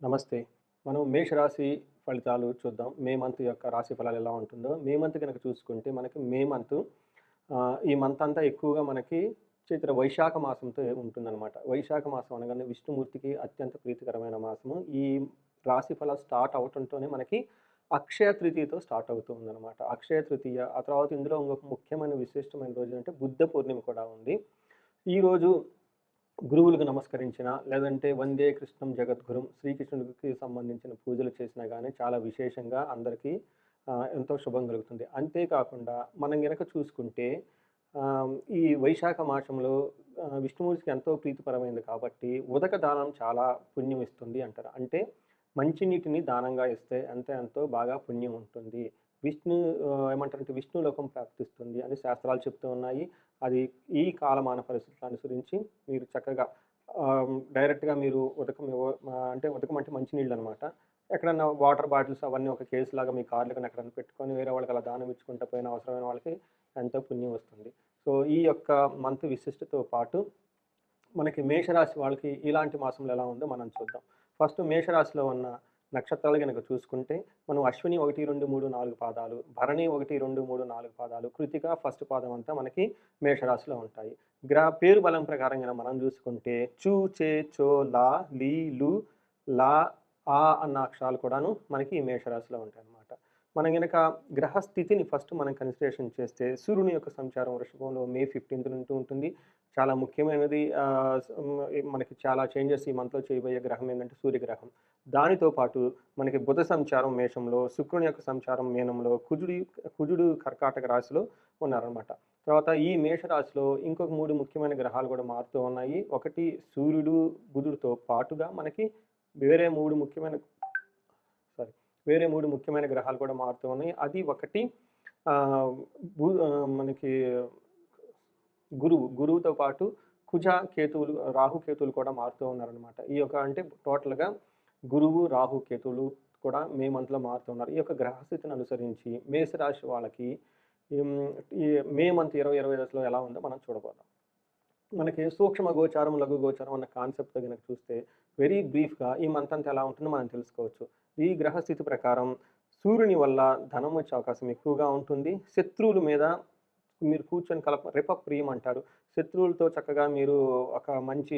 నమస్తే. మనం మేషరాశి ఫలితాలు చూద్దాం. మే మంత్ యొక్క రాశి ఫలాలు ఎలా ఉంటుందో. మే మంత్ కనుక చూసుకుంటే మనకి మే మంత్ ఈ మంత్ అంతా ఎక్కువగా మనకి చైత్ర వైశాఖ మాసంతో ఉంటుందన్నమాట. వైశాఖ మాసం అనగానే విష్ణుమూర్తికి అత్యంత ప్రీతికరమైన మాసము. ఈ రాశి ఫలాలు స్టార్ట్ అవటంతోనే మనకి అక్షయ తృతీయతో స్టార్ట్ అవుతూ ఉందన్నమాట. అక్షయ తృతీయ ఆ తర్వాత ఇందులో ఇంకొక ముఖ్యమైన విశిష్టమైన రోజు అంటే బుద్ధ పూర్ణిమ కూడా ఉంది. ఈరోజు గురువులకు నమస్కరించిన లేదంటే వందే కృష్ణం జగద్గురుం శ్రీకృష్ణుడికి సంబంధించిన పూజలు చేసినా కానీ చాలా విశేషంగా అందరికీ ఎంతో శుభం కలుగుతుంది. అంతేకాకుండా మనం గనక చూసుకుంటే ఈ వైశాఖ మాసంలో విష్ణుమూర్తికి ఎంతో ప్రీతిపరమైనది కాబట్టి ఉదక దానం చాలా పుణ్యం ఇస్తుంది అంటారు. అంటే మంచినీటిని దానంగా ఇస్తే ఎంత ఎంతో బాగా పుణ్యం ఉంటుంది. విష్ణు ఏమంటారంటే విష్ణులోకం ప్రాప్తిస్తుంది అని శాస్త్రాలు చెప్తూ ఉన్నాయి. అది ఈ కాలమాన పరిస్థితులు అనుసరించి మీరు చక్కగా డైరెక్ట్గా మీరు ఉదకం అంటే ఉదకం అంటే మంచినీళ్ళు అనమాట ఎక్కడన్నా వాటర్ బాటిల్స్ అవన్నీ ఒక కేసు లాగా మీ కార్లు కానీ ఎక్కడన్నా పెట్టుకొని వేరే వాళ్ళకి అలా దానం ఇచ్చుకుంటూ పోయిన అవసరమైన వాళ్ళకి ఎంతో పుణ్యం వస్తుంది. సో ఈ యొక్క మంత్ విశిష్టతో పాటు మనకి మేషరాశి వాళ్ళకి ఇలాంటి మాసంలో ఎలా ఉందో మనం చూద్దాం. ఫస్ట్ మేషరాశిలో ఉన్న నక్షత్రాలు కనుక చూసుకుంటే మనం అశ్విని ఒకటి రెండు మూడు నాలుగు పాదాలు భరణి ఒకటి రెండు మూడు నాలుగు పాదాలు కృతిక ఫస్ట్ పాదం అంతా మనకి మేషరాశిలో ఉంటాయి. గ్రహ పేరు బలం ప్రకారం కనుక మనం చూసుకుంటే చూ చే చో లా లీ లు లా ఆ అన్న అక్షరాలు కూడాను మనకి ఈ మేషరాశిలో ఉంటాయి అన్నమాట మనం కనుక గ్రహస్థితిని ఫస్ట్ మనం కన్సిడరేషన్ చేస్తే సూర్యుని యొక్క సంచారం వృషభంలో మే ఫిఫ్టీన్త్ నుండి ఉంటుంది. చాలా ముఖ్యమైనది మనకి చాలా చేంజెస్ ఈ మంత్లో చేయబోయే గ్రహం ఏంటంటే సూర్యగ్రహం. దానితో పాటు మనకి బుధ సంచారం మేషంలో శుక్రుని యొక్క సంచారం మీనంలో కుజుడి కుజుడు కర్కాటక రాశిలో ఉన్నారనమాట తర్వాత ఈ మేషరాశిలో ఇంకొక మూడు ముఖ్యమైన గ్రహాలు కూడా మారుతూ ఉన్నాయి. ఒకటి సూర్యుడు బుధుడితో పాటుగా మనకి వేరే మూడు ముఖ్యమైన సారీ వేరే మూడు ముఖ్యమైన గ్రహాలు కూడా మారుతూ ఉన్నాయి. అది ఒకటి భూ మనకి గురువు గురువుతో పాటు కుజ కేతువులు రాహు కేతువులు కూడా మారుతూ ఉన్నారనమాట ఈ యొక్క అంటే టోటల్గా గురువు రాహు కేతువులు కూడా మే మంత్లో మారుతున్నారు ఈ యొక్క గ్రహస్థితిని అనుసరించి మేషరాశి వాళ్ళకి ఈ మే మంత్ ఇరవై ఇరవై దశలో ఎలా ఉందో మనం చూడబోదాం. మనకి సూక్ష్మ గోచారం లఘు గోచారం అన్న కాన్సెప్ట్ కనుక చూస్తే వెరీ బ్రీఫ్గా ఈ మంత్ అంతా ఎలా ఉంటుందో మనం తెలుసుకోవచ్చు. ఈ గ్రహస్థితి ప్రకారం సూర్యుని వల్ల ధనం వచ్చే అవకాశం ఎక్కువగా ఉంటుంది. శత్రువుల మీద మీరు కూర్చొని కలప రిపప్రియం అంటారు. శత్రువులతో చక్కగా మీరు ఒక మంచి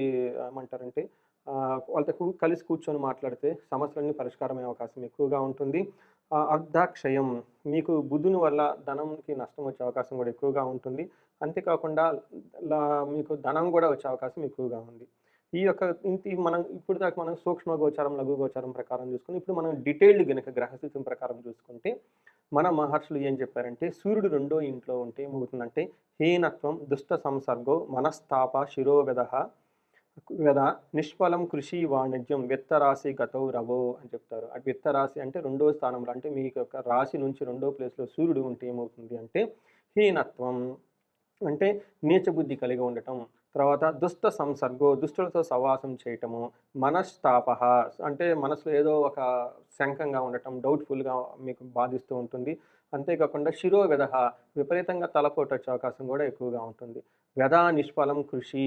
ఏమంటారంటే వాళ్ళతో కలిసి కూర్చొని మాట్లాడితే సమస్యలన్నీ పరిష్కారమయ్యే అవకాశం ఎక్కువగా ఉంటుంది. ఆ, అర్ధాక్షయం మీకు బుధుని వల్ల ధనంకి నష్టం వచ్చే అవకాశం కూడా ఎక్కువగా ఉంటుంది. అంతేకాకుండా లా- మీకు ధనం కూడా వచ్చే అవకాశం ఎక్కువగా ఉంది. ఈ యొక్క ఇంటి మనం ఇప్పుడు దాకా మనం సూక్ష్మ గోచారం లఘు గోచారం ప్రకారం చూసుకుని ఇప్పుడు మనం డీటెయిల్డ్ గనక గ్రహస్థితి ప్రకారం చూసుకుంటే మన మహర్షులు ఏం చెప్పారంటే సూర్యుడు రెండో ఇంట్లో ఉంటే ఏమవుతుందంటే హీనత్వం దుష్ట సంసర్గో మనస్తాప శిరోవెద కదా? నిష్ఫలం కృషి వాణిజ్యం విత్తరాశి గతౌ రవో అని చెప్తారు. అటు విత్తరాశి అంటే రెండో స్థానంలో అంటే మీ యొక్క రాశి నుంచి రెండో ప్లేస్లో సూర్యుడు ఉంటే ఏమవుతుంది అంటే హీనత్వం అంటే నీచబుద్ధి కలిగి ఉండటం తర్వాత దుష్ట సంసర్గో దుష్టులతో సవాసం చేయటము మనస్తాప అంటే మనసులో ఏదో ఒక శంకంగా ఉండటం డౌట్ఫుల్గా మీకు బాధిస్తూ ఉంటుంది. అంతేకాకుండా శిరో విపరీతంగా తలపోటు వచ్చే అవకాశం కూడా ఎక్కువగా ఉంటుంది. వ్యధ నిష్ఫలం కృషి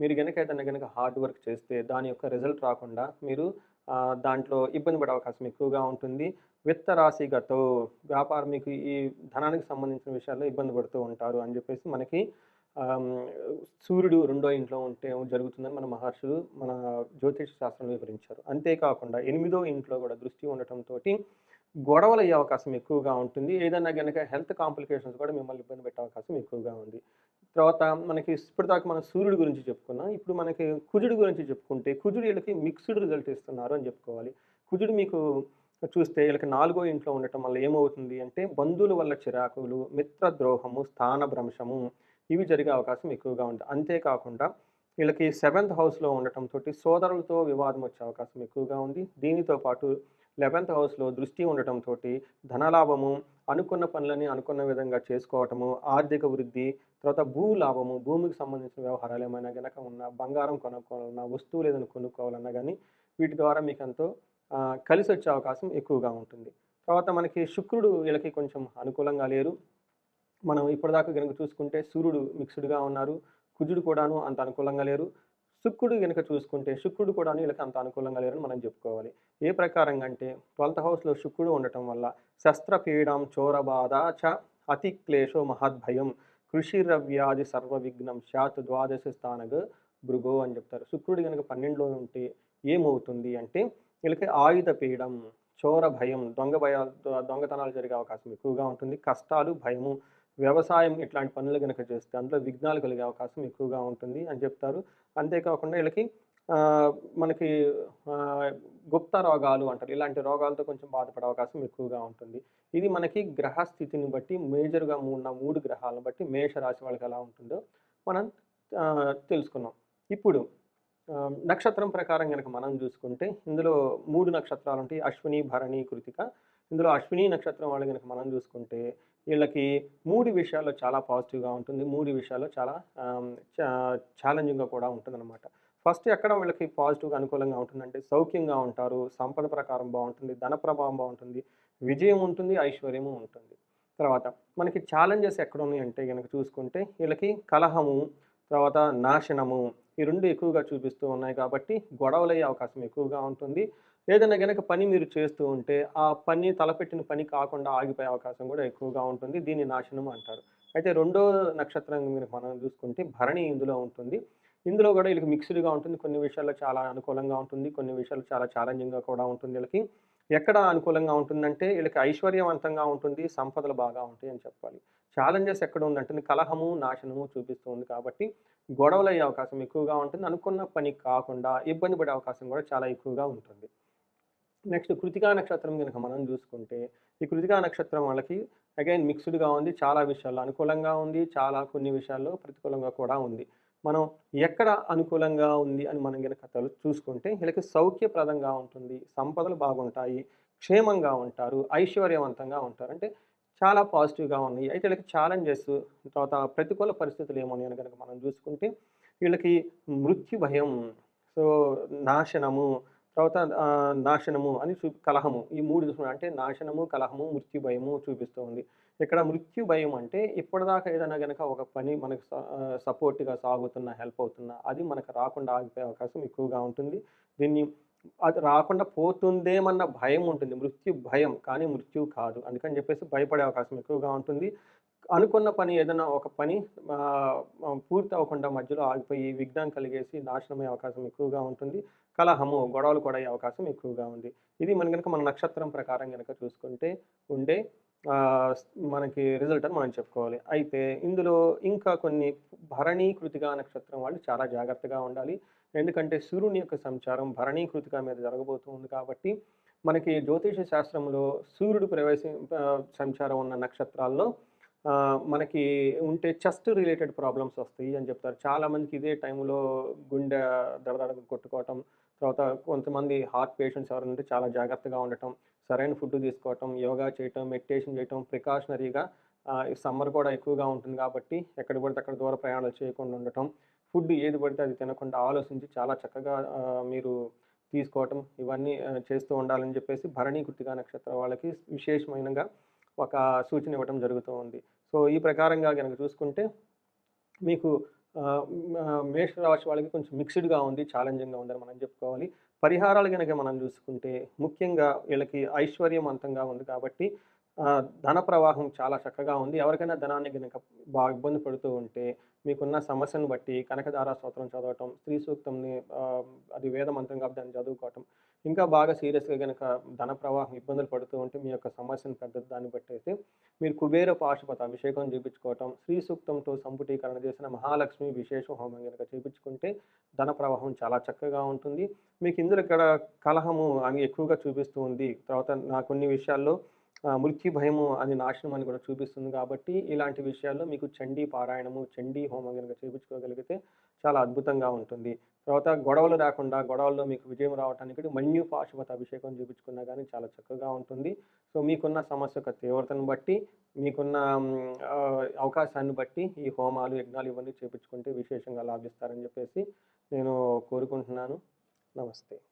మీరు కనుక ఏదైనా కనుక హార్డ్ వర్క్ చేస్తే దాని యొక్క రిజల్ట్ రాకుండా మీరు దాంట్లో ఇబ్బంది పడే అవకాశం ఎక్కువగా ఉంటుంది. విత్త రాశి గతో వ్యాపారం మీకు ఈ ధనానికి సంబంధించిన విషయాల్లో ఇబ్బంది పడుతూ ఉంటారు అని చెప్పేసి మనకి సూర్యుడు రెండో ఇంట్లో ఉంటే జరుగుతుందని మన మహర్షులు మన జ్యోతిష శాస్త్రంలో వివరించారు. అంతేకాకుండా ఎనిమిదో ఇంట్లో కూడా దృష్టి ఉండటంతో గొడవలు అయ్యే అవకాశం ఎక్కువగా ఉంటుంది. ఏదైనా కనుక హెల్త్ కాంప్లికేషన్స్ కూడా మిమ్మల్ని ఇబ్బంది పెట్టే అవకాశం ఎక్కువగా ఉంది. తర్వాత మనకి ఇప్పటిదాకా మనం సూర్యుడి గురించి చెప్పుకున్నాం. ఇప్పుడు మనకి కుజుడి గురించి చెప్పుకుంటే కుజుడు వీళ్ళకి మిక్స్డ్ రిజల్ట్ ఇస్తున్నారు అని చెప్పుకోవాలి. కుజుడు మీకు చూస్తే వీళ్ళకి నాలుగో ఇంట్లో ఉండటం వల్ల ఏమవుతుంది అంటే బంధువుల వల్ల చిరాకులు మిత్రద్రోహము స్థానభ్రంశము ఇవి జరిగే అవకాశం ఎక్కువగా ఉంటుంది అంతేకాకుండా వీళ్ళకి సెవెంత్ హౌస్లో ఉండటంతో సోదరులతో వివాదం వచ్చే అవకాశం ఎక్కువగా ఉంది. దీనితో పాటు లెవెన్త్ హౌస్లో దృష్టి ఉండటంతో ధనలాభము అనుకున్న పనులని అనుకున్న విధంగా చేసుకోవటము ఆర్థిక వృద్ధి తర్వాత భూ లాభము భూమికి సంబంధించిన వ్యవహారాలు ఏమైనా కనుక ఉన్నా బంగారం కొనుక్కోవాలన్నా వస్తువులు ఏదైనా కొనుక్కోవాలన్నా కానీ వీటి ద్వారా మీకు ఎంతో కలిసి వచ్చే అవకాశం ఎక్కువగా ఉంటుంది. తర్వాత మనకి శుక్రుడు వీళ్ళకి కొంచెం అనుకూలంగా లేరు. మనం ఇప్పటిదాకా కనుక చూసుకుంటే సూర్యుడు మిక్స్డ్గా ఉన్నారు. కుజుడు కూడాను అంత అనుకూలంగా లేరు. శుక్రుడు వెనుక చూసుకుంటే శుక్రుడు కూడా వీళ్ళకి అంత అనుకూలంగా లేరని మనం చెప్పుకోవాలి. ఏ ప్రకారంగా అంటే ట్వెల్త్ హౌస్లో శుక్రుడు ఉండటం వల్ల శస్త్రపీడం చోరబాధ చ అతి క్లేశో మహద్భయం కృషిరవ్యాధి సర్వ విఘ్నం శాత్ ద్వాదశ స్థానగ భృగో అని చెప్తారు. శుక్రుడు కనుక పన్నెండులో ఉంటే ఏమవుతుంది అంటే వీళ్ళకి ఆయుధ పీడం చోర భయం దొంగ భయాలు దొంగతనాలు జరిగే అవకాశం ఎక్కువగా ఉంటుంది. కష్టాలు భయము వ్యవసాయం ఇట్లాంటి పనులు కనుక చేస్తే అందులో విఘ్నాలు కలిగే అవకాశం ఎక్కువగా ఉంటుంది అని చెప్తారు. అంతేకాకుండా వీళ్ళకి మనకి గుప్త రోగాలు అంటారు. ఇలాంటి రోగాలతో కొంచెం బాధపడే అవకాశం ఎక్కువగా ఉంటుంది. ఇది మనకి గ్రహ స్థితిని బట్టి మేజర్గా ఉన్న మూడు గ్రహాలను బట్టి మేష రాశి వాళ్ళకి ఎలా ఉంటుందో మనం తెలుసుకున్నాం. ఇప్పుడు నక్షత్రం ప్రకారం కనుక మనం చూసుకుంటే ఇందులో మూడు నక్షత్రాలు ఉంటాయి. అశ్విని భరణి కృతిక. ఇందులో అశ్విని నక్షత్రం వాళ్ళు కనుక మనం చూసుకుంటే వీళ్ళకి మూడు విషయాల్లో చాలా పాజిటివ్గా ఉంటుంది. మూడు విషయాల్లో చాలా ఛాలెంజింగ్గా కూడా ఉంటుందన్నమాట. ఫస్ట్ ఎక్కడ వీళ్ళకి పాజిటివ్గా అనుకూలంగా ఉంటుందంటే సౌఖ్యంగా ఉంటారు. సంపద ప్రకారం బాగుంటుంది. ధన ప్రభావం బాగుంటుంది. విజయం ఉంటుంది. ఐశ్వర్యము ఉంటుంది. తర్వాత మనకి ఛాలెంజెస్ ఎక్కడ ఉన్నాయంటే కనుక చూసుకుంటే వీళ్ళకి కలహము తర్వాత నాశనము ఈ రెండు ఎక్కువగా చూపిస్తూ ఉన్నాయి కాబట్టి గొడవలయ్యే అవకాశం ఎక్కువగా ఉంటుంది. ఏదైనా గనక పని మీరు చేస్తూ ఉంటే ఆ పని తలపెట్టిన పని కాకుండా ఆగిపోయే అవకాశం కూడా ఎక్కువగా ఉంటుంది. దీన్ని నాశనం అంటారు. అయితే రెండో నక్షత్రం మీరు మనం చూసుకుంటే భరణి ఇందులో ఉంటుంది. ఇందులో కూడా వీళ్ళకి మిక్స్డ్గా ఉంటుంది. కొన్ని విషయాల్లో చాలా అనుకూలంగా ఉంటుంది. కొన్ని విషయాలు చాలా ఛాలెంజింగ్గా కూడా ఉంటుంది వీళ్ళకి. ఎక్కడ అనుకూలంగా ఉంటుందంటే వీళ్ళకి ఐశ్వర్యవంతంగా ఉంటుంది. సంపదలు బాగా ఉంటాయి అని చెప్పాలి. ఛాలెంజెస్ ఎక్కడ ఉందంటే కలహము నాశనము చూపిస్తుంది కాబట్టి గొడవలు అయ్యే అవకాశం ఎక్కువగా ఉంటుంది. అనుకున్న పని కాకుండా ఇబ్బంది పడే అవకాశం కూడా చాలా ఎక్కువగా ఉంటుంది. నెక్స్ట్ కృతికా నక్షత్రం కనుక మనం చూసుకుంటే ఈ కృతికా నక్షత్రం వాళ్ళకి అగైన్ మిక్స్డ్గా ఉంది చాలా విషయాల్లో. అనుకూలంగా ఉంది చాలా కొన్ని విషయాల్లో ప్రతికూలంగా కూడా ఉంది. మనం ఎక్కడ అనుకూలంగా ఉంది అని మనం కనుక తలు- చూసుకుంటే వీళ్ళకి సౌఖ్యప్రదంగా ఉంటుంది సంపదలు బాగుంటాయి క్షేమంగా ఉంటారు ఐశ్వర్యవంతంగా ఉంటారు. అంటే చాలా పాజిటివ్గా ఉన్నాయి. అయితే వీళ్ళకి ఛాలెంజెస్ తర్వాత ప్రతికూల పరిస్థితులు ఏమన్నాయని కనుక మనం చూసుకుంటే వీళ్ళకి మృత్యు భయం సో నాశనము తర్వాత నాశనము అని చూ కలహము. ఈ మూడు చూసుకున్నాం అంటే నాశనము కలహము మృత్యు భయము చూపిస్తూ ఉంది. ఇక్కడ మృత్యు భయం అంటే ఇప్పటిదాకా ఏదైనా కనుక ఒక పని మనకు సపోర్ట్గా సాగుతున్నా హెల్ప్ అవుతున్నా అది మనకు రాకుండా ఆగిపోయే అవకాశం ఎక్కువగా ఉంటుంది. దీన్ని అది రాకుండా పోతుందేమన్న భయం ఉంటుంది. మృత్యు భయం కానీ మృత్యు కాదు. అందుకని చెప్పేసి భయపడే అవకాశం ఎక్కువగా ఉంటుంది. అనుకున్న పని ఏదైనా ఒక పని పూర్తి అవ్వకుండా మధ్యలో ఆగిపోయి విఘ్నం కలిగేసి నాశనమయ్యే అవకాశం ఎక్కువగా ఉంటుంది. కలహము గొడవలు కూడా అయ్యే అవకాశం ఎక్కువగా ఉంది. ఇది మన కనుక మన నక్షత్రం ప్రకారం కనుక చూసుకుంటే ఉండే మనకి రిజల్ట్ అని మనం చెప్పుకోవాలి. అయితే ఇందులో ఇంకా కొన్ని భరణీకృతిగా నక్షత్రం వాళ్ళు చాలా జాగ్రత్తగా ఉండాలి. ఎందుకంటే సూర్యుని యొక్క సంచారం భరణీకృతిగా మీద జరగబోతుంది కాబట్టి మనకి జ్యోతిష శాస్త్రంలో సూర్యుడు ప్రవేశ సంచారం ఉన్న నక్షత్రాల్లో మనకి ఉంటే చెస్ట్ రిలేటెడ్ ప్రాబ్లమ్స్ వస్తాయి అని చెప్తారు. చాలామందికి ఇదే టైంలో గుండె దడదడ కొట్టుకోవటం తర్వాత కొంతమంది హార్ట్ పేషెంట్స్ ఎవరంటే ఉంటే చాలా జాగ్రత్తగా ఉండటం సరైన ఫుడ్ తీసుకోవటం యోగా చేయటం మెడిటేషన్ చేయటం ప్రికాషనరీగా సమ్మర్ కూడా ఎక్కువగా ఉంటుంది కాబట్టి ఎక్కడ పడితే అక్కడ దూర ప్రయాణాలు చేయకుండా ఉండటం ఫుడ్ ఏది పడితే అది తినకుండా ఆలోచించి చాలా చక్కగా మీరు తీసుకోవటం ఇవన్నీ చేస్తూ ఉండాలని చెప్పేసి భరణీ కృతిగా నక్షత్రం వాళ్ళకి విశేషమైనగా ఒక సూచన ఇవ్వటం జరుగుతూ ఉంది. సో ఈ ప్రకారంగా కనుక చూసుకుంటే మీకు మేషరాశి వాళ్ళకి కొంచెం మిక్స్డ్గా ఉంది ఛాలెంజింగ్గా ఉందని మనం చెప్పుకోవాలి. పరిహారాలు కనుక మనం చూసుకుంటే ముఖ్యంగా వీళ్ళకి ఐశ్వర్యవంతంగా ఉంది కాబట్టి ధన ప్రవాహం చాలా చక్కగా ఉంది. ఎవరికైనా ధనాన్ని కనుక బాగా ఇబ్బంది పడుతూ ఉంటే మీకున్న సమస్యను బట్టి కనకదార స్తోత్రం చదవటం స్త్రీ సూక్తంని అది వేద కాబట్టి దాన్ని చదువుకోవటం ఇంకా బాగా సీరియస్గా కనుక ధన ప్రవాహం ఇబ్బందులు పడుతూ ఉంటే మీ యొక్క సమస్యను పెద్ద దాన్ని బట్టి అయితే మీరు కుబేర పాశుపత అభిషేకం చేయించుకోవటం స్త్రీ సూక్తంతో సంపుటీకరణ చేసిన మహాలక్ష్మి విశేష హోమం కనుక చేయించుకుంటే ధన ప్రవాహం చాలా చక్కగా ఉంటుంది. మీకు ఇందులో ఇక్కడ కలహము అని ఎక్కువగా చూపిస్తూ ఉంది. తర్వాత నా కొన్ని విషయాల్లో మృత్యు భయము అని నాశనం అని కూడా చూపిస్తుంది కాబట్టి ఇలాంటి విషయాల్లో మీకు చండీ పారాయణము చండీ హోమం కనుక చేయించుకోగలిగితే చాలా అద్భుతంగా ఉంటుంది. తర్వాత గొడవలు రాకుండా గొడవల్లో మీకు విజయం రావడానికి మన్యు పాశుపత అభిషేకం చూపించుకున్నా కానీ చాలా చక్కగా ఉంటుంది. సో మీకున్న సమస్య యొక్క తీవ్రతను బట్టి మీకున్న అవకాశాన్ని బట్టి ఈ హోమాలు యజ్ఞాలు ఇవన్నీ చేపించుకుంటే విశేషంగా లాభిస్తారని చెప్పేసి నేను కోరుకుంటున్నాను. నమస్తే.